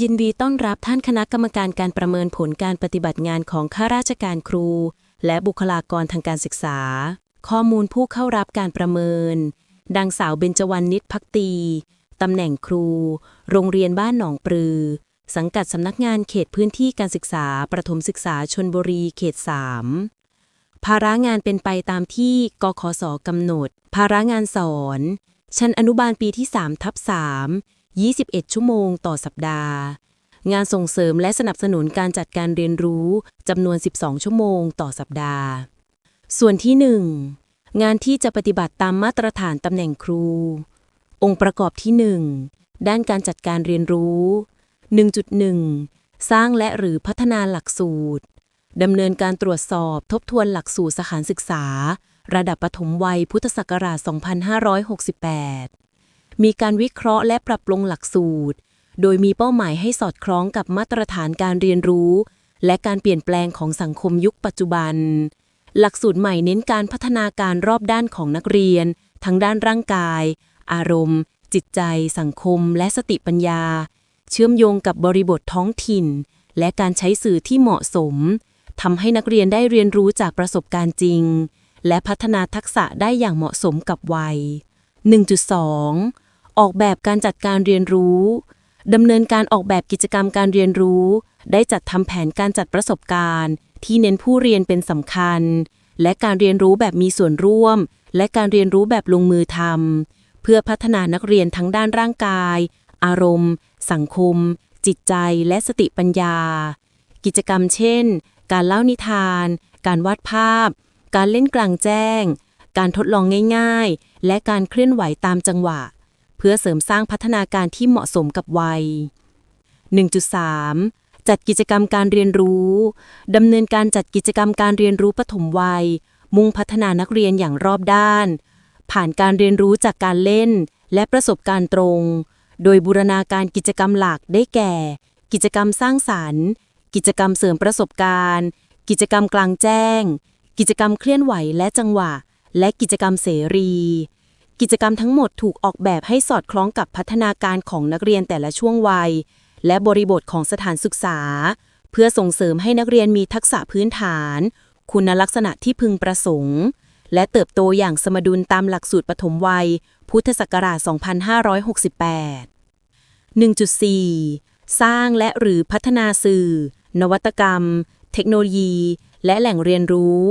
ยินดีต้อนรับท่านคณะกรรมการการประเมินผลการปฏิบัติงานของข้าราชการครู และบุคลากรทางการศึกษา ข้อมูลผู้เข้ารับการประเมิน ดังสาวเบญจวรรณนิตพักตีตำแหน่งครู โรงเรียนบ้านหนองปลือ สังกัดสำนักงานเขตพื้นที่การศึกษา ประถมศึกษาชนบุรีเขต 3 ภาระงานเป็นไปตามที่กขสกำหนด ภาระงานสอน ชั้นอนุบาลปีที่3ทับ3 21 ชั่วโมงต่อสัปดาห์ งานส่งเสริมและสนับสนุนการจัดการเรียนรู้จำนวน 12 ชั่วโมงต่อสัปดาห์ ส่วนที่ 1 งานที่จะปฏิบัติตามมาตรฐานตำแหน่งครู องค์ประกอบที่ 1 ด้านการจัดการเรียนรู้ 1.1 สร้างและหรือพัฒนาหลักสูตรดำเนินการตรวจสอบทบทวนหลักสูตรสถานศึกษา ระดับประถมวัยพุทธศักราช 2568 มีการวิเคราะห์และปรับปรุงหลักสูตร โดยมีเป้าหมายให้สอดคล้องกับมาตรฐานการเรียนรู้ และการเปลี่ยนแปลงของสังคมยุคปัจจุบัน หลักสูตรใหม่เน้นการพัฒนาการรอบด้านของนักเรียน ทั้งด้านร่างกาย อารมณ์ จิตใจ สังคม และสติปัญญา เชื่อมโยงกับบริบทท้องถิ่น และการใช้สื่อที่เหมาะสมทำให้นักเรียนได้เรียนรู้จากประสบการณ์จริง และพัฒนาทักษะได้อย่างเหมาะสมกับวัย 1.2 ออกแบบการจัดการเรียนรู้ดำเนินการออกแบบกิจกรรมการเรียนรู้ ได้จัดทำแผนการจัดประสบการณ์ ที่เน้นผู้เรียนเป็นสำคัญ และการเรียนรู้แบบมีส่วนร่วม และการเรียนรู้แบบลงมือทำเพื่อพัฒนานักเรียนทั้งด้านร่างกาย อารมณ์ สังคม จิตใจ และสติปัญญา กิจกรรมเช่น การเล่านิทาน การวาดภาพ การเล่นกลางแจ้ง การทดลองง่าย ๆ และการเคลื่อนไหวตามจังหวะ เพื่อเสริมสร้างพัฒนาการที่เหมาะสมกับวัย 1.3 จัดกิจกรรมการเรียนรู้ดำเนินการจัดกิจกรรมการเรียนรู้ปฐมวัย มุ่งพัฒนานักเรียนอย่างรอบด้าน ผ่านการเรียนรู้จากการเล่น และประสบการณ์ตรง โดยบูรณาการกิจกรรมหลักได้แก่ กิจกรรมสร้างสรรค์ กิจกรรมเสริมประสบการณ์ กิจกรรมกลางแจ้ง กิจกรรมเคลื่อนไหวและจังหวะ และกิจกรรมเสรี กิจกรรมทั้งหมดถูกออกแบบให้สอดคล้องกับพัฒนาการของนักเรียนแต่ละช่วงวัย และบริบทของสถานศึกษา เพื่อส่งเสริมให้นักเรียนมีทักษะพื้นฐาน คุณลักษณะที่พึงประสงค์ และเติบโตอย่างสมดุลตามหลักสูตรปฐมวัย พุทธศักราช 2568 1.4 สร้างและหรือพัฒนาสื่อ นวัตกรรม เทคโนโลยี และแหล่งเรียนรู้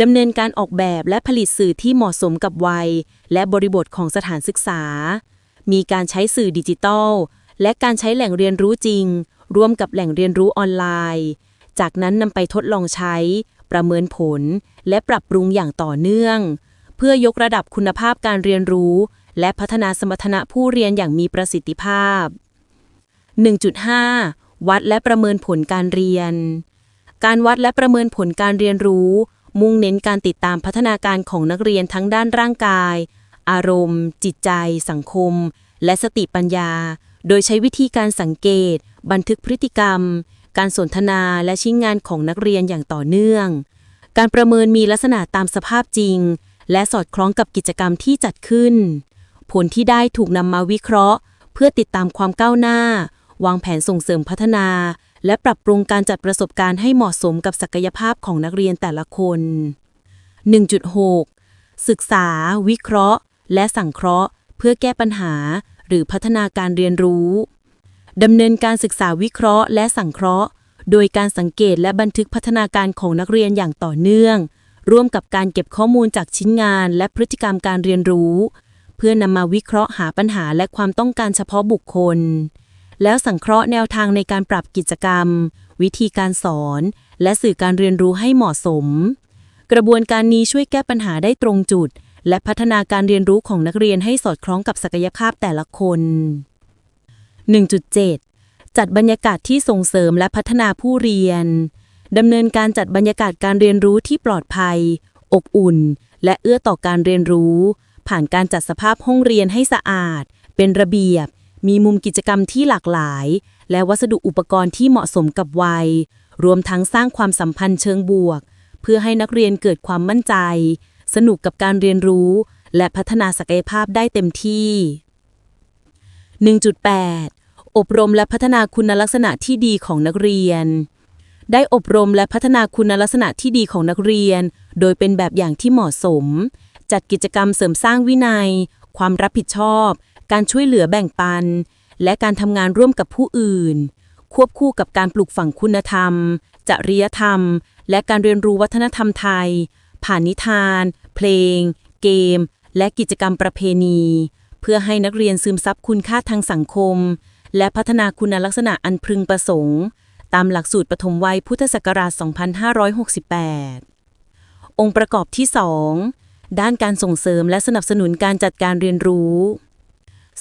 ดำเนินการออกแบบและผลิตสื่อที่เหมาะสมกับวัย และบริบทของสถานศึกษา มีการใช้สื่อดิจิทัล และการใช้แหล่งเรียนรู้จริง ร่วมกับแหล่งเรียนรู้ออนไลน์ จากนั้นนำไปทดลองใช้ ประเมินผล และปรับปรุงอย่างต่อเนื่อง เพื่อยกระดับคุณภาพการเรียนรู้ และพัฒนาสมรรถนะผู้เรียนอย่างมีประสิทธิภาพ 1.5 วัดและประเมินผลการเรียน การวัดและประเมินผลการเรียนรู้ มุ่งเน้นการติดตามพัฒนาการของนักเรียนทั้งด้านร่างกาย อารมณ์ จิตใจ สังคม และสติปัญญา โดยใช้วิธีการสังเกต บันทึกพฤติกรรม การสนทนาและชิ้นงานของนักเรียนอย่างต่อเนื่อง การประเมินมีลักษณะตามสภาพจริง และสอดคล้องกับกิจกรรมที่จัดขึ้น ผลที่ได้ถูกนำมาวิเคราะห์ เพื่อติดตามความก้าวหน้า วางแผนส่งเสริมพัฒนา และปรับปรุงการจัดประสบการณ์ให้เหมาะสมกับศักยภาพของนักเรียนแต่ละคน 1.6 ศึกษา วิเคราะห์ และสังเคราะห์ เพื่อแก้ปัญหา หรือพัฒนาการเรียนรู้ดำเนินการศึกษาวิเคราะห์และสังเคราะห์ โดยการสังเกตและบันทึกพัฒนาการของนักเรียนอย่างต่อเนื่อง ร่วมกับการเก็บข้อมูลจากชิ้นงาน และพฤติกรรมการเรียนรู้ เพื่อนำมาวิเคราะห์หาปัญหาและความต้องการเฉพาะบุคคล แล้วสังเคราะห์แนวทางในการปรับกิจกรรม วิธีการสอน และสื่อการเรียนรู้ให้เหมาะสม กระบวนการนี้ช่วยแก้ปัญหาได้ตรงจุด และพัฒนาการเรียนรู้ของนักเรียนให้สอดคล้องกับศักยภาพแต่ละคน 1.7 จัดบรรยากาศที่ส่งเสริมและพัฒนาผู้เรียนดำเนินการจัดบรรยากาศการเรียนรู้ที่ปลอดภัย อบอุ่น และเอื้อต่อการเรียนรู้ ผ่านการจัดสภาพห้องเรียนให้สะอาด เป็นระเบียบ มีมุมกิจกรรมที่หลากหลาย และวัสดุอุปกรณ์ที่เหมาะสมกับวัย รวมทั้งสร้างความสัมพันธ์เชิงบวก เพื่อให้นักเรียนเกิดความมั่นใจ สนุกกับการเรียนรู้ และพัฒนาศักยภาพได้เต็มที่ 1.8 อบรมและพัฒนาคุณลักษณะที่ดีของนักเรียน ได้อบรมและพัฒนาคุณลักษณะที่ดีของนักเรียน โดยเป็นแบบอย่างที่เหมาะสม จัดกิจกรรมเสริมสร้างวินัย ความรับผิดชอบ การช่วยเหลือแบ่งปัน และการทำงานร่วมกับผู้อื่น ควบคู่กับการปลูกฝังคุณธรรม จริยธรรม และการเรียนรู้วัฒนธรรมไทย ผ่านนิทาน เพลง เกม และกิจกรรมประเพณี เพื่อให้นักเรียนซึมซับคุณค่าทางสังคม และพัฒนาคุณลักษณะอันพึงประสงค์ ตามหลักสูตรปฐมวัยพุทธศักราช 2568 องค์ประกอบที่ 2ด้านการส่งเสริมและสนับสนุนการจัดการเรียนรู้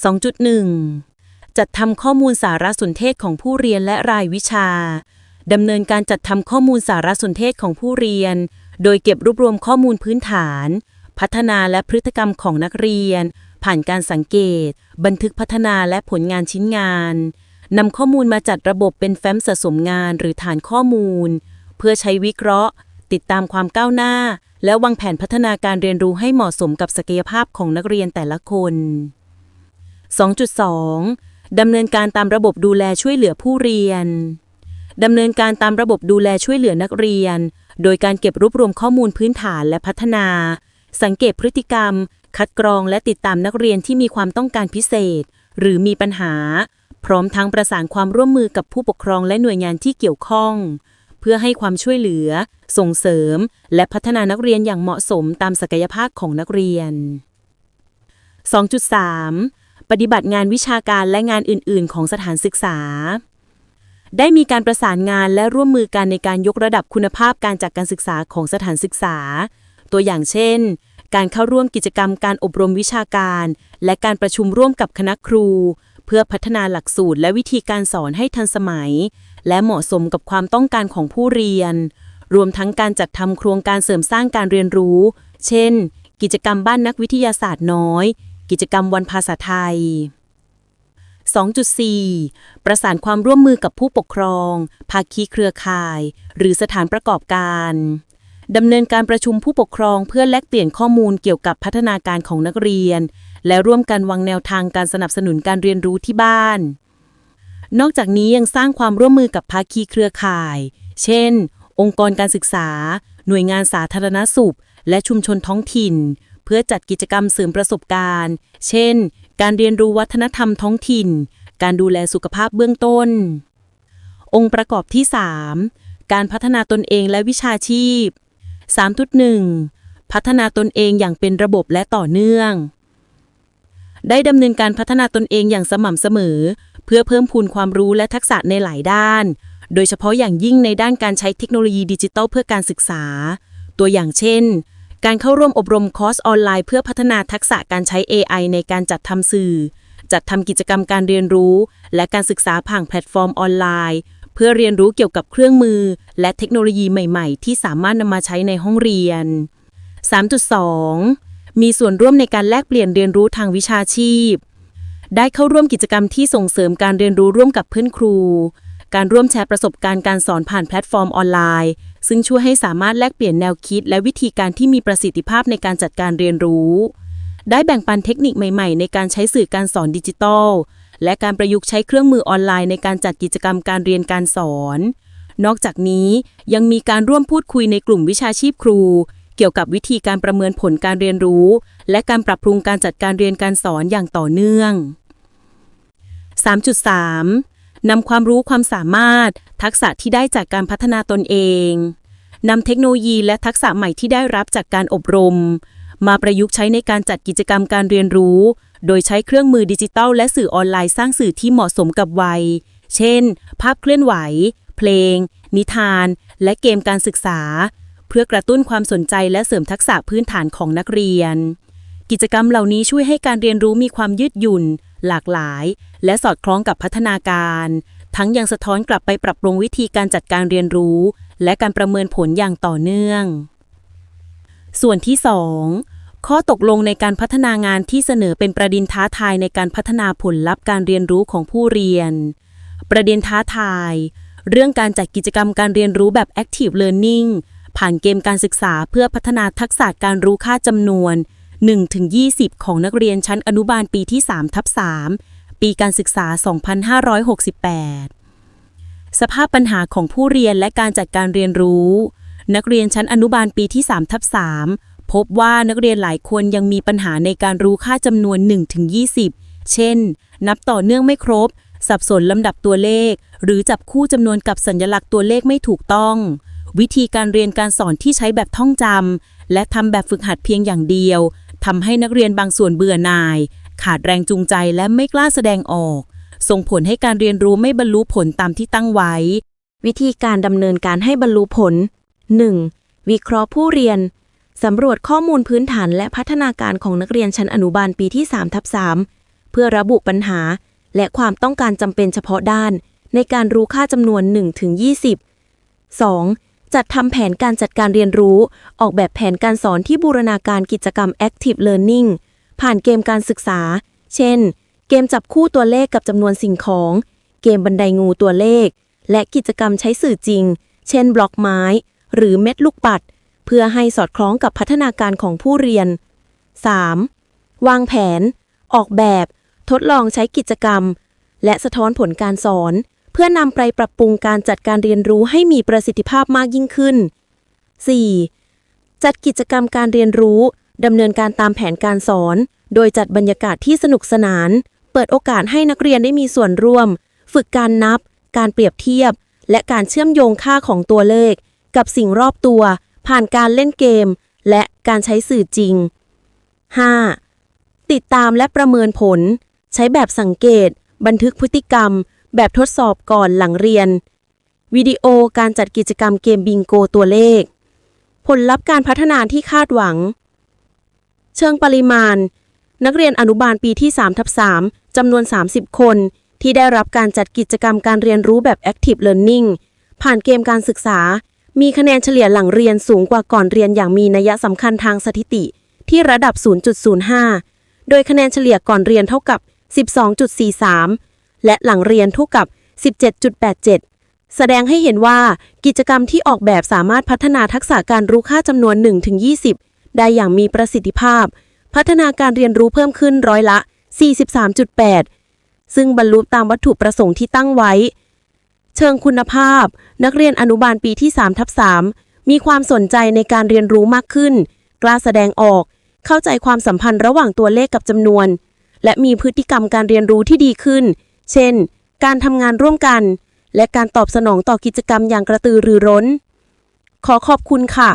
2.1 จัดทำข้อมูลสารสนเทศของผู้เรียนและรายวิชาดำเนินการจัดทำข้อมูลสารสนเทศของผู้เรียน โดยเก็บรวบรวมข้อมูลพื้นฐาน พัฒนาและพฤติกรรมของนักเรียน ผ่านการสังเกต บันทึกพัฒนาและผลงานชิ้นงานนำข้อมูลมาจัดระบบเป็นแฟ้มสะสมงานหรือฐานข้อมูล เพื่อใช้วิเคราะห์ ติดตามความก้าวหน้า และวางแผนพัฒนาการเรียนรู้ให้เหมาะสมกับศักยภาพของนักเรียนแต่ละคน 2.2 ดำเนินการตามระบบดูแลช่วยเหลือผู้เรียน ดำเนินการตามระบบดูแลช่วยเหลือนักเรียน โดยการเก็บรวบรวมข้อมูลพื้นฐานและพัฒนา สังเกตพฤติกรรม คัดกรองและติดตามนักเรียนที่มีความต้องการพิเศษ หรือมีปัญหา พร้อมทั้งประสานความร่วมมือกับผู้ปกครองและหน่วยงานที่เกี่ยวข้อง เพื่อให้ความช่วยเหลือ ส่งเสริม และพัฒนานักเรียนอย่างเหมาะสมตามศักยภาพของนักเรียน 2.3 ปฏิบัติงานวิชาการและงานอื่น ๆ ของสถานศึกษา ได้มีการประสานงานและร่วมมือกันในการยกระดับคุณภาพการจัดการศึกษาของสถานศึกษา ตัวอย่างเช่น การเข้าร่วมกิจกรรมการอบรมวิชาการ และการประชุมร่วมกับคณะครู เพื่อพัฒนาหลักสูตรและวิธีการสอนให้ทันสมัย และเหมาะสมกับความต้องการของผู้เรียน รวมทั้งการจัดทำโครงการเสริมสร้างการเรียนรู้ เช่น กิจกรรมบ้านนักวิทยาศาสตร์น้อย กิจกรรมวันภาษาไทย 2.4 ประสานความร่วมมือกับผู้ปกครอง ภาคีเครือข่าย หรือสถานประกอบการดำเนินการประชุมผู้ปกครองเพื่อแลกเปลี่ยนข้อมูลเกี่ยวกับพัฒนาการของนักเรียน และร่วมกันวางแนวทางการสนับสนุนการเรียนรู้ที่บ้าน นอกจากนี้ยังสร้างความร่วมมือกับภาคีเครือข่าย เช่น องค์กรการศึกษา หน่วยงานสาธารณสุข และชุมชนท้องถิ่น เพื่อจัดกิจกรรมเสริมประสบการณ์ เช่น การเรียนรู้วัฒนธรรมท้องถิ่น การดูแลสุขภาพเบื้องต้น องค์ประกอบที่ 3 การพัฒนาตนเองและวิชาชีพ 3.1 พัฒนาตนเองอย่างเป็นระบบและต่อเนื่อง ได้ดำเนินการพัฒนาตนเองอย่างสม่ำเสมอ เพื่อเพิ่มพูนความรู้และทักษะในหลายด้าน โดยเฉพาะอย่างยิ่งในด้านการใช้เทคโนโลยีดิจิทัลเพื่อการศึกษา ตัวอย่างเช่น การเข้าร่วมอบรมคอร์สออนไลน์เพื่อพัฒนาทักษะการใช้ AI ในการจัดทำสื่อ จัดทำกิจกรรมการเรียนรู้ และการศึกษาผ่านแพลตฟอร์มออนไลน์ เพื่อเรียนรู้เกี่ยวกับเครื่องมือ และเทคโนโลยีใหม่ ๆ ที่สามารถนำมาใช้ในห้องเรียน 3.2 มีส่วนร่วมในการแลกเปลี่ยนเรียนรู้ทางวิชาชีพ ได้เข้าร่วมกิจกรรมที่ส่งเสริมการเรียนรู้ร่วมกับเพื่อนครู การร่วมแชร์ประสบการณ์การสอนผ่านแพลตฟอร์มออนไลน์ ซึ่งช่วยให้สามารถแลกเปลี่ยนแนวคิด และวิธีการที่มีประสิทธิภาพในการจัดการเรียนรู้ ได้แบ่งปันเทคนิคใหม่ๆ ในการใช้สื่อการสอนดิจิทัล และการประยุกต์ใช้เครื่องมือออนไลน์ในการจัดกิจกรรมการเรียนการสอน นอกจากนี้ยังมีการร่วมพูดคุยในกลุ่มวิชาชีพครู เกี่ยวกับวิธีการประเมินผลการเรียนรู้ และการปรับปรุงการจัดการเรียนการสอนอย่างต่อเนื่อง 3.3 นำความรู้ความสามารถ ทักษะที่ได้จากการพัฒนาตนเองนำเทคโนโลยีและทักษะใหม่ที่ได้รับจากการอบรม มาประยุกต์ใช้ในการจัดกิจกรรมการเรียนรู้ โดยใช้เครื่องมือดิจิทัลและสื่อออนไลน์สร้างสื่อที่เหมาะสมกับวัย เช่น ภาพเคลื่อนไหว เพลง นิทาน และเกมการศึกษา เพื่อกระตุ้นความสนใจและเสริมทักษะพื้นฐานของนักเรียน กิจกรรมเหล่านี้ช่วยให้การเรียนรู้มีความยืดหยุ่น หลากหลาย และสอดคล้องกับพัฒนาการ ทั้งยังสะท้อนกลับไปปรับปรุงวิธีการจัดการเรียนรู้ และการประเมินผลอย่างต่อเนื่อง ส่วนที่ 2 ข้อตกลงในการพัฒนางานที่เสนอเป็นประเด็นท้าทายในการพัฒนาผลลัพธ์การเรียนรู้ของผู้เรียน ประเด็นท้าทาย เรื่องการจัดกิจกรรมการเรียนรู้แบบ Active Learning ผ่านเกมการศึกษาเพื่อพัฒนาทักษะการรู้ค่าจำนวน 1-20 ของนักเรียนชั้นอนุบาลปีที่3ทับ3ปีการศึกษา 2568 สภาพปัญหาของผู้เรียนและการจัดการเรียนรู้ นักเรียนชั้นอนุบาลปีที่3ทับ3พบว่านักเรียนหลายคนยังมีปัญหาในการรู้ค่าจำนวน 1-20 เช่น นับต่อเนื่องไม่ครบ สับสนลำดับตัวเลข หรือจับคู่จำนวนกับสัญลักษณ์ตัวเลขไม่ถูกต้องวิธีการเรียนการสอนที่ใช้แบบท่องจำและทำแบบฝึกหัดเพียงอย่างเดียว ทำให้นักเรียนบางส่วนเบื่อหน่าย ขาดแรงจูงใจและไม่กล้าแสดงออก ส่งผลให้การเรียนรู้ไม่บรรลุผลตามที่ตั้งไว้ วิธีการดำเนินการให้บรรลุผล 1. วิเคราะห์ผู้เรียนสำรวจข้อมูลพื้นฐานและพัฒนาการของนักเรียนชั้นอนุบาลปีที่3ทับ3เพื่อระบุปัญหา และความต้องการจำเป็นเฉพาะด้าน ในการรู้ค่าจำนวน1ถึง20 2. จัดทำแผนการจัดการเรียนรู้ ออกแบบแผนการสอนที่บูรณาการกิจกรรม Active Learning ผ่านเกมการศึกษา เช่น เกมจับคู่ตัวเลขกับจำนวนสิ่งของ เกมบันไดงูตัวเลข และกิจกรรมใช้สื่อจริง เช่น บล็อกไม้ หรือเม็ดลูกปัด เพื่อให้สอดคล้องกับพัฒนาการของผู้เรียน 3. วางแผน ออกแบบ ทดลองใช้กิจกรรม และสะท้อนผลการสอน เพื่อนำไปปรับปรุงการจัดการเรียนรู้ให้มีประสิทธิภาพมากยิ่งขึ้น 4. จัดกิจกรรมการเรียนรู้ดำเนินการตามแผนการสอน โดยจัดบรรยากาศที่สนุกสนาน เปิดโอกาสให้นักเรียนได้มีส่วนร่วม ฝึกการนับ การเปรียบเทียบ และการเชื่อมโยงค่าของตัวเลข กับสิ่งรอบตัว ผ่านการเล่นเกม และการใช้สื่อจริง 5. ติดตามและประเมินผล ใช้แบบสังเกต บันทึกพฤติกรรม แบบทดสอบก่อนหลังเรียน วิดีโอการจัดกิจกรรมเกมบิงโกตัวเลข ผลลัพธ์การพัฒนาที่คาดหวัง เชิงปริมาณ นักเรียนอนุบาลปีที่3ทับ3จำนวน 30 คน ที่ได้รับการจัดกิจกรรมการเรียนรู้แบบ Active Learning ผ่านเกมการศึกษา มีคะแนนเฉลี่ยหลังเรียนสูงกว่าก่อนเรียนอย่างมีนัยสำคัญทางสถิติ ที่ระดับ 0.05 โดยคะแนนเฉลี่ยก่อนเรียนเท่ากับ 12.43 และหลังเรียนเท่ากับ 17.87 แสดงให้เห็นว่ากิจกรรมที่ออกแบบสามารถพัฒนาทักษะการรู้ค่าจำนวน 1-20 ได้อย่างมีประสิทธิภาพ พัฒนาการเรียนรู้เพิ่มขึ้นร้อยละ 43.8 ซึ่งบรรลุตามวัตถุประสงค์ที่ตั้งไว้ เชิงคุณภาพ นักเรียนอนุบาลปีที่3ทับ3มีความสนใจในการเรียนรู้มากขึ้น กล้าแสดงออก เข้าใจความสัมพันธ์ระหว่างตัวเลขกับจำนวนและมีพฤติกรรมการเรียนรู้ที่ดีขึ้น เช่น การทำงานร่วมกัน และการตอบสนองต่อกิจกรรมอย่างกระตือรือร้น ขอขอบคุณค่ะ